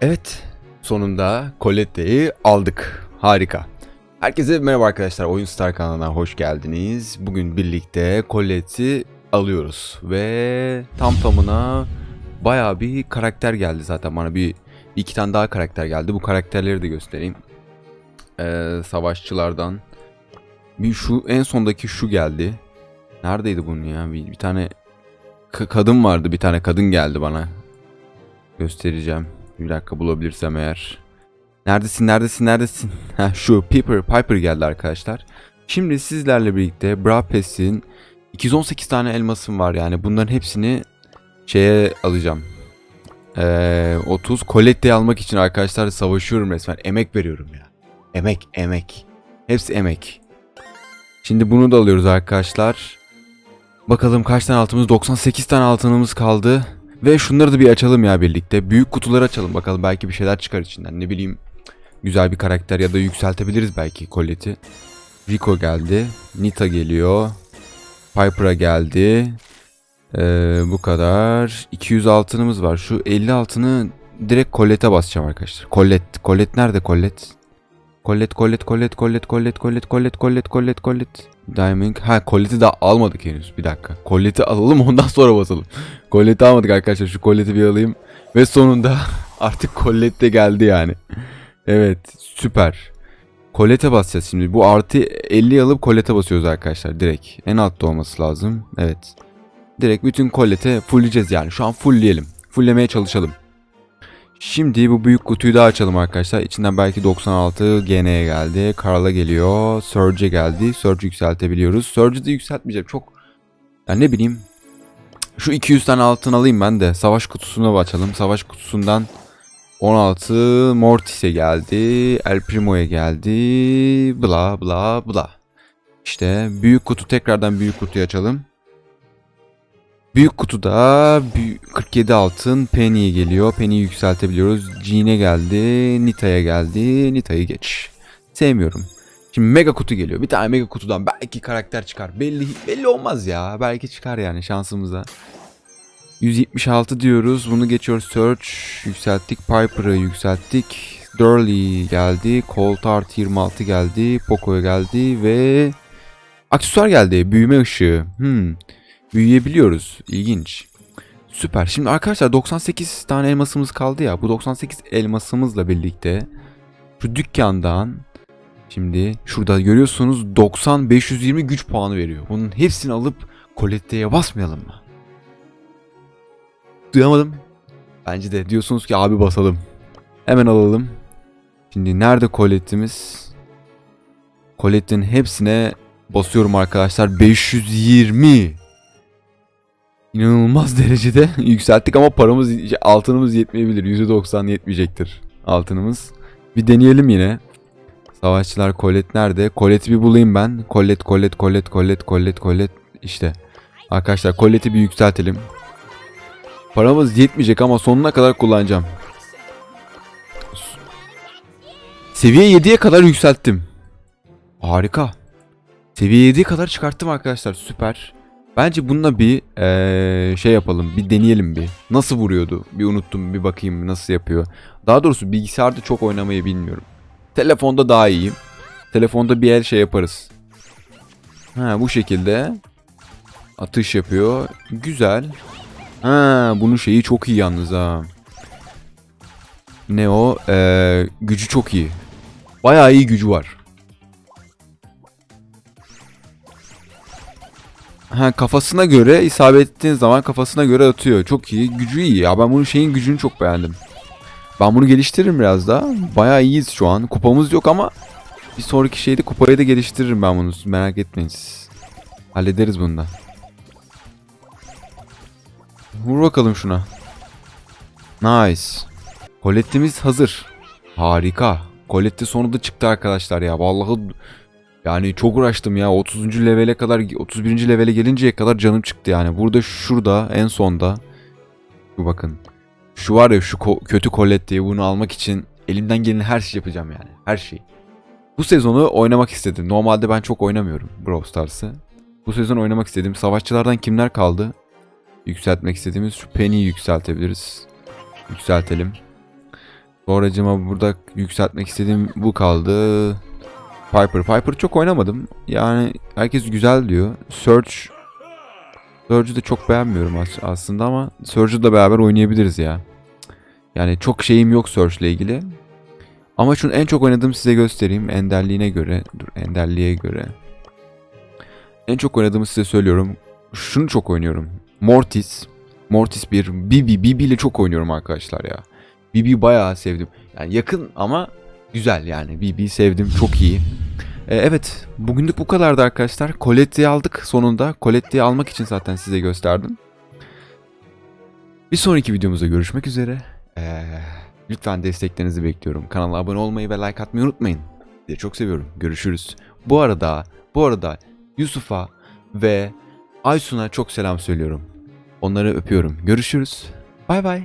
Evet, sonunda Colette'yi aldık. Harika. Herkese merhaba arkadaşlar. Oyun Star kanalına hoş geldiniz. Bugün birlikte Colette'i alıyoruz. Ve tam tamına bayağı bir karakter geldi zaten bana. Bir iki tane daha karakter geldi. Bu karakterleri de göstereyim. Ee, savaşçılardan. Bir şu en sondaki şu geldi. Neredeydi bunun ya? Bir, bir tane ka- kadın vardı. Bir tane kadın geldi bana. Göstereceğim. Bir dakika bulabilirsem eğer. Neredesin neredesin neredesin? Heh, şu Piper Piper geldi arkadaşlar. Şimdi sizlerle birlikte Brapes'in 218 tane elmasım var yani bunların hepsini şeye alacağım. Ee, 30 Colette'yi almak için arkadaşlar savaşıyorum resmen. Emek veriyorum ya. Emek emek. Hepsi emek. Şimdi bunu da alıyoruz arkadaşlar. Bakalım kaç tane altımız? 98 tane altınımız kaldı. Ve şunları da bir açalım ya birlikte. Büyük kutuları açalım bakalım belki bir şeyler çıkar içinden. Ne bileyim güzel bir karakter ya da yükseltebiliriz belki Colette'i. Rico geldi. Nita geliyor. Piper'a geldi. Ee, bu kadar. 200 altınımız var. Şu 50 altını direkt Colette'e basacağım arkadaşlar. Colette. Colette nerede Colette? Colette, Colette, Colette, Colette, Colette, Colette, Colette, Colette, Colette, Colette. Diamond. Ha Colette'i daha almadık henüz. Bir dakika. Colette'i alalım ondan sonra basalım. Colette'i almadık arkadaşlar. Şu Colette'i bir alayım. Ve sonunda artık Colette de geldi yani. Evet süper. Colette'e basacağız şimdi. Bu artı 50 alıp Colette'e basıyoruz arkadaşlar direkt. En altta olması lazım. Evet. Direkt bütün Colette'e fullleyeceğiz yani. Şu an fullleyelim. Fulllemeye çalışalım. Şimdi bu büyük kutuyu da açalım arkadaşlar. İçinden belki 96 GN'ye geldi. Karl'a geliyor. Surge'e geldi. Surge yükseltebiliyoruz. Surge'ı da yükseltmeyeceğim. Çok yani ne bileyim. Şu 200 tane altın alayım ben de. Savaş kutusuna açalım. Savaş kutusundan 16 Mortis'e geldi. El Primo'ya geldi. Bla bla bla. İşte büyük kutu tekrardan büyük kutuyu açalım. Büyük kutuda bü- 47 altın Penny'ye geliyor. Penny'yi yükseltebiliyoruz. Jean'e geldi. Nita'ya geldi. Nita'yı geç. Sevmiyorum. Şimdi mega kutu geliyor. Bir tane mega kutudan belki karakter çıkar. Belli belli olmaz ya. Belki çıkar yani şansımıza. 176 diyoruz. Bunu geçiyoruz. Search yükselttik. Piper'ı yükselttik. Durley geldi. Colt Art 26 geldi. Poco'ya geldi ve aksesuar geldi. Büyüme ışığı. Hmm. Büyüyebiliyoruz. İlginç. Süper. Şimdi arkadaşlar 98 tane elmasımız kaldı ya. Bu 98 elmasımızla birlikte şu dükkandan şimdi şurada görüyorsunuz 90 520 güç puanı veriyor. Bunun hepsini alıp Colette'ye basmayalım mı? Duyamadım. Bence de diyorsunuz ki abi basalım. Hemen alalım. Şimdi nerede Colette'imiz? Colette'in hepsine basıyorum arkadaşlar. 520. İnanılmaz derecede yükselttik ama paramız altınımız yetmeyebilir. %90 yetmeyecektir altınımız. Bir deneyelim yine. Savaşçılar Colette nerede? Colette'i bir bulayım ben. Colette, Colette, Colette, Colette, Colette, Colette. İşte. Arkadaşlar Colette'i bir yükseltelim. Paramız yetmeyecek ama sonuna kadar kullanacağım. Seviye 7'ye kadar yükselttim. Harika. Seviye 7'ye kadar çıkarttım arkadaşlar. Süper. Bence bununla bir eee, şey yapalım. Bir deneyelim bir. Nasıl vuruyordu? Bir unuttum. Bir bakayım nasıl yapıyor. Daha doğrusu bilgisayarda çok oynamayı bilmiyorum. Telefonda daha iyiyim. Telefonda bir el şey yaparız. Ha bu şekilde. Atış yapıyor. Güzel. Ha bunun şeyi çok iyi yalnız ha. Ne o? Ee, gücü çok iyi. Bayağı iyi gücü var. Ha kafasına göre isabet ettiğin zaman kafasına göre atıyor. Çok iyi. Gücü iyi ya. Ben bunun şeyin gücünü çok beğendim. Ben bunu geliştiririm biraz daha. Bayağı iyiyiz şu an. Kupamız yok ama bir sonraki şeyde kupayı da geliştiririm ben bunu. Merak etmeyin siz. Hallederiz bunu da. Vur bakalım şuna. Nice. Colette'imiz hazır. Harika. Colette sonunda çıktı arkadaşlar ya. Vallahi yani çok uğraştım ya. 30. levele kadar 31. levele gelinceye kadar canım çıktı yani. Burada şurada en sonda şu bakın. Şu var ya şu ko- kötü Colette'yi bunu almak için elimden gelen her şeyi yapacağım yani. Her şeyi. Bu sezonu oynamak istedim. Normalde ben çok oynamıyorum Brawl Stars'ı. Bu sezon oynamak istedim. Savaşçılardan kimler kaldı? Yükseltmek istediğimiz şu Penny'yi yükseltebiliriz. Yükseltelim. Sonracıma burada yükseltmek istediğim bu kaldı. Piper. Piper çok oynamadım. Yani herkes güzel diyor. Surge Surge'ü de çok beğenmiyorum as- aslında ama Surge'ü de beraber oynayabiliriz ya. Yani çok şeyim yok Surge ile ilgili. Ama şunu en çok oynadığım size göstereyim. Enderliğine göre. Dur enderliğe göre. En çok oynadığımı size söylüyorum. Şunu çok oynuyorum. Mortis. Mortis 1. Bibi. Bibi ile çok oynuyorum arkadaşlar ya. Bibi bayağı sevdim. Yani yakın ama güzel yani. Bibi'yi sevdim. Çok iyi. Ee, evet. Bugünlük bu kadardı arkadaşlar. Colette'yi aldık sonunda. Colette'yi almak için zaten size gösterdim. Bir sonraki videomuzda görüşmek üzere. Ee, lütfen desteklerinizi bekliyorum. Kanala abone olmayı ve like atmayı unutmayın. Sizi çok seviyorum. Görüşürüz. Bu arada, bu arada Yusuf'a ve Aysun'a çok selam söylüyorum. Onları öpüyorum. Görüşürüz. Bay bay.